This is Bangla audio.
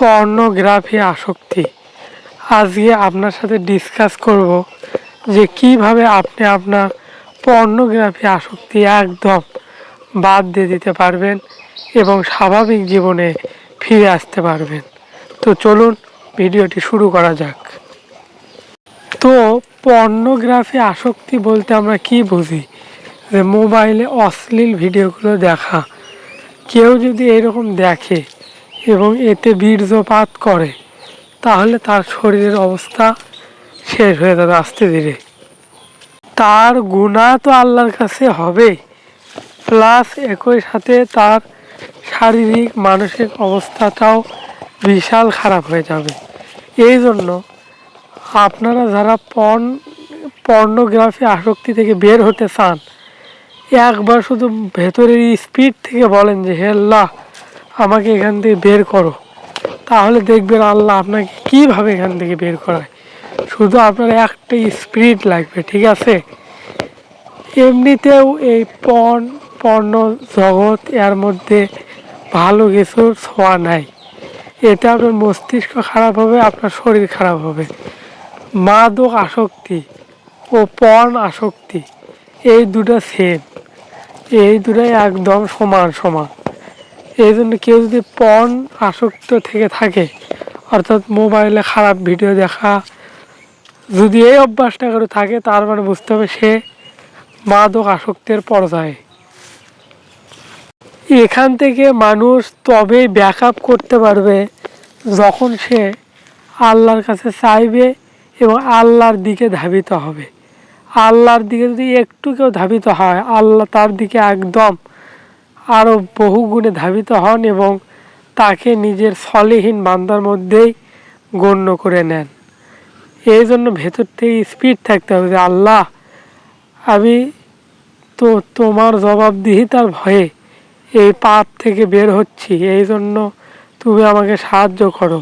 পর্নোগ্রাফি আসক্তি। আজকে আপনার সাথে ডিসকাস করব যে কীভাবে আপনি আপনার পর্নোগ্রাফি আসক্তি একদম বাদ দিয়ে দিতে পারবেন এবং স্বাভাবিক জীবনে ফিরে আসতে পারবেন। তো চলুন ভিডিওটি শুরু করা যাক। তো পর্নোগ্রাফি আসক্তি বলতে আমরা কি বুঝি? যে মোবাইলে অশ্লীল ভিডিওগুলো দেখা। কেউ যদি এরকম দেখে এবং এতে বীর্যপাত করে, তাহলে তার শরীরের অবস্থা শেষ হয়ে যাবে আস্তে ধীরে। তার গুণা তো আল্লাহর কাছে হবে, প্লাস একই সাথে তার শারীরিক, মানসিক অবস্থাটাও বিশাল খারাপ হয়ে যাবে। এই জন্য আপনারা যারা পর্ন, পর্নোগ্রাফি আসক্তি থেকে বের হতে চান, একবার শুধু ভেতরের স্পিড থেকে বলেন যে, হে আল্লাহ আমাকে এখান থেকে বের করো। তাহলে দেখবেন আল্লাহ আপনাকে কীভাবে এখান থেকে বের করায়। শুধু আপনার একটা স্পিড লাগবে, ঠিক আছে? এমনিতেও এই পণ পর্ণ জগৎ এর মধ্যে ভালো কিছুর ছোঁয়া নাই। এতে আপনার মস্তিষ্ক খারাপ হবে, আপনার শরীর খারাপ হবে। মাদক আসক্তি ও পণ আসক্তি, এই দুটো সেম এই দুটাই একদম সমান সমান। এই জন্য কেউ যদি পর্ন আসক্ত থেকে থাকে, অর্থাৎ মোবাইলে খারাপ ভিডিও দেখা, যদি এই অভ্যাসটা করে থাকে, তার মানে বুঝতে হবে সে মাদক আসক্তের পর্যায়ে। এখান থেকে মানুষ তবেই ব্যাক করতে পারবে যখন সে আল্লাহর কাছে চাইবে এবং আল্লাহর দিকে ধাবিত হবে। আল্লাহর দিকে যদি একটু কেউ ধাবিত হয়, আল্লাহ তার দিকে একদম আরও বহু গুণে ধাবিত হন এবং তাকে নিজের ফলেহীন বান্দার মধ্যেই গণ্য করে নেন। এই জন্য ভেতর থেকে স্পিড থাকতে হবে যে, আল্লাহ, আমি তো তোমার জবাবদিহিতার ভয়ে এই পাপ থেকে বের হচ্ছি। এই জন্য তুমি আমাকে সাহায্য করো।